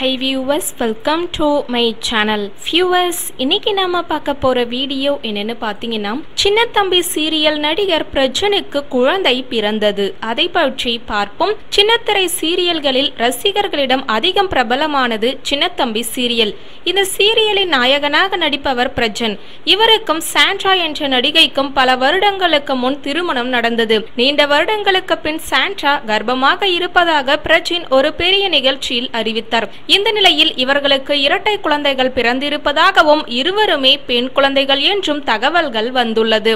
Hi viewers welcome to my channel viewers இன்னைக்கு நாம பார்க்க போற வீடியோ என்னன்னு பார்த்தீங்கன்னா சின்னத்தம்பி சீரியல் நடிகர் பிரஜனுக்கு குழந்தை பிறந்தது. அதை பற்றி பார்ப்போம். சின்னத்திரை சீரியல்களில் ரசிகர்களிடம் அதிகம் பிரபலமானது சின்னத்தம்பி சீரியல் இந்த சீரியலின் நாயகனாக நடிப்பவர் பிரஜன். இவருக்கும் சாண்ட்ரா என்ற நடிகைக்கும் பல வருடங்களுக்கு முன் திருமணம் நடந்தது. நீண்ட வருடங்களுக்கு பின் சாண்ட்ரா கர்ப்பமாக இருப்பதாக பிரஜின் ஒரு பெரிய நிகழ்ச்சியில் அறிவித்தார். இந்த நிலையில் இவர்களுக்கு இரட்டை குழந்தைகள் பிறந்திருப்பதாகவும் இருவருமே பெண் குழந்தைகள் என்றும் தகவல்கள் வந்துள்ளது.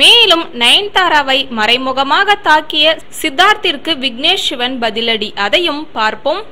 மேலும் நயன்தாராவை மறைமுகமாக தாக்கிய சித்தார்த்திற்கு விக்னேஷ் சிவன் பதிலடி. அதையும் பார்ப்போம்.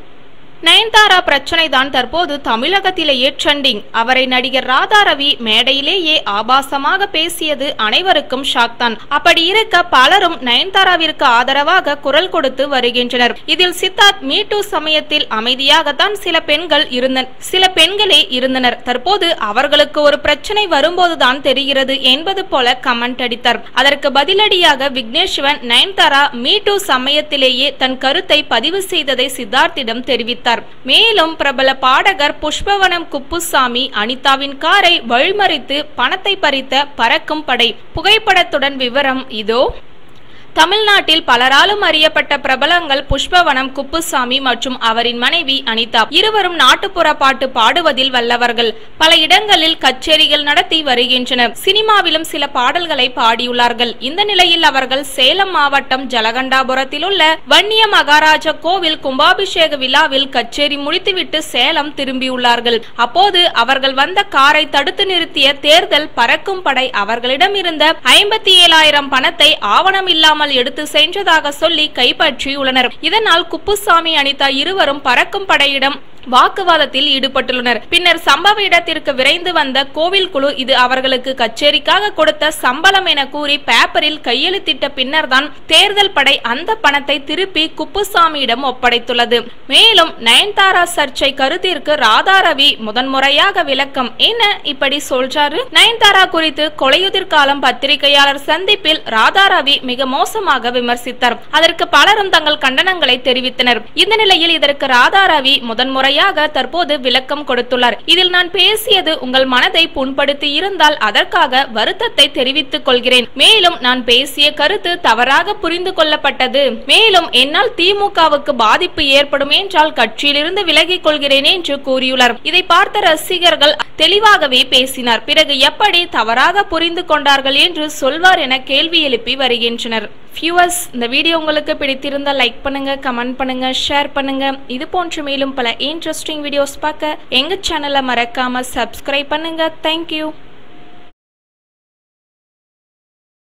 நயன்தாரா பிரச்சனை தான் தற்போது தமிழகத்திலேயே ட்ரெண்டிங் அவரை நடிகர் ராதா ரவி மேடையிலேயே ஆபாசமாக பேசியது அனைவருக்கும் ஷாக் தான். அப்படி இருக்க பலரும் நயன்தாராவிற்கு ஆதரவாக குரல் கொடுத்து வருகின்றனர். இதில் சித்தார்த் மீட்டு சமயத்தில் அமைதியாகத்தான் சில பெண்கள் இருந்தனர் சில பெண்களே இருந்தனர். தற்போது அவர்களுக்கு ஒரு பிரச்சனை வரும்போதுதான் தெரிகிறது என்பது போல கமெண்ட் அடித்தார். அதற்கு பதிலடியாக விக்னேஷ்வன் நயன்தாரா மீட்டு சமயத்திலேயே தன் கருத்தை பதிவு செய்ததை சித்தார்த்திடம் தெரிவித்தார். மேலும் பிரபல பாடகர் புஷ்பவனம் குப்புசாமி அனிதாவின் காரை வழிமறித்து பணத்தை பறித்த பறக்கும் படை. புகைப்படத்துடன் விவரம் இதோ. தமிழ்நாட்டில் பலராலும் அறியப்பட்ட பிரபலங்கள் புஷ்பவனம் குப்புசாமி மற்றும் அவரின் மனைவி அனிதா இருவரும் நாட்டுப்புற பாட்டு பாடுவதில் வல்லவர்கள். பல இடங்களில் கச்சேரிகள் நடத்தி வருகின்றனர். சினிமாவிலும் சில பாடல்களை பாடியுள்ளார்கள். இந்த நிலையில் அவர்கள் சேலம் மாவட்டம் ஜலகண்டாபுரத்தில் உள்ள வன்னிய மகாராஜா கோவில் கும்பாபிஷேக விழாவில் கச்சேரி முடித்துவிட்டு சேலம் திரும்பியுள்ளார்கள். அப்போது அவர்கள் வந்த காரை தடுத்து நிறுத்திய தேர்தல் பறக்கும் படை அவர்களிடம் இருந்த ஐம்பத்தி ஏழாயிரம் பணத்தை ஆவணம் இல்லாமல் இல்லாமல் எடுத்து சென்றதாக சொல்லி கைப்பற்றியுள்ளனர். இதனால் குப்புசாமி அனிதா இருவரும் பறக்கும் படையிடம் வாக்குவாதத்தில் ஈடுபட்டுள்ளனர். பின்னர் சம்பவ இடத்திற்கு விரைந்து வந்த கோவில் குழு இது அவர்களுக்கு கச்சேரிக்காக கொடுத்த சம்பளம் என கூறி பேப்பரில் கையெழுத்திட்ட பின்னர் தான் தேர்தல் படை அந்த பணத்தை திருப்பி குப்புசாமியிடம் ஒப்படைத்துள்ளது. மேலும் நயன்தாரா சர்ச்சை கருத்திற்கு ராதாரவி முதன்முறையாக விளக்கம். என்ன இப்படி சொல்றாரு? நயன்தாரா குறித்து கொலையுதிர் காலம் பத்திரிகையாளர் சந்திப்பில் ராதா ரவி மிக மோசமாக விமர்சித்தார். அதற்கு பலரும் தங்கள் கண்டனங்களை தெரிவித்தனர். இந்த நிலையில் இதற்கு ராதா ரவி முதன்முறை முறையாக தற்போது விளக்கம் கொடுத்துள்ளார். இதில் நான் பேசியது உங்கள் மனதை புண்படுத்தி இருந்தால் அதற்காக வருத்தத்தை தெரிவித்துக் கொள்கிறேன். மேலும் நான் பேசிய கருத்து தவறாக புரிந்து கொள்ளப்பட்டது. மேலும் என்னால் திமுகவுக்கு பாதிப்பு ஏற்படும் என்றால் கட்சியிலிருந்து விலகிக் கொள்கிறேன் என்று கூறியுள்ளார். இதை பார்த்த ரசிகர்கள் தெளிவாகவே பேசினார். பிறகு எப்படி தவறாக புரிந்து கொண்டார்கள் என்று சொல்வார் என கேள்வி எழுப்பி வருகின்றனர். வியூவர்ஸ் இந்த வீடியோ உங்களுக்கு பிடித்திருந்தால் லைக் பண்ணுங்கள் கமெண்ட் பண்ணுங்கள் ஷேர் பண்ணுங்கள் இது போன்ற மேலும் பல இன்ட்ரெஸ்டிங் வீடியோஸ் பார்க்க எங்கள் சேனலை மறக்காமல் சப்ஸ்கிரைப் பண்ணுங்கள் தேங்க்யூ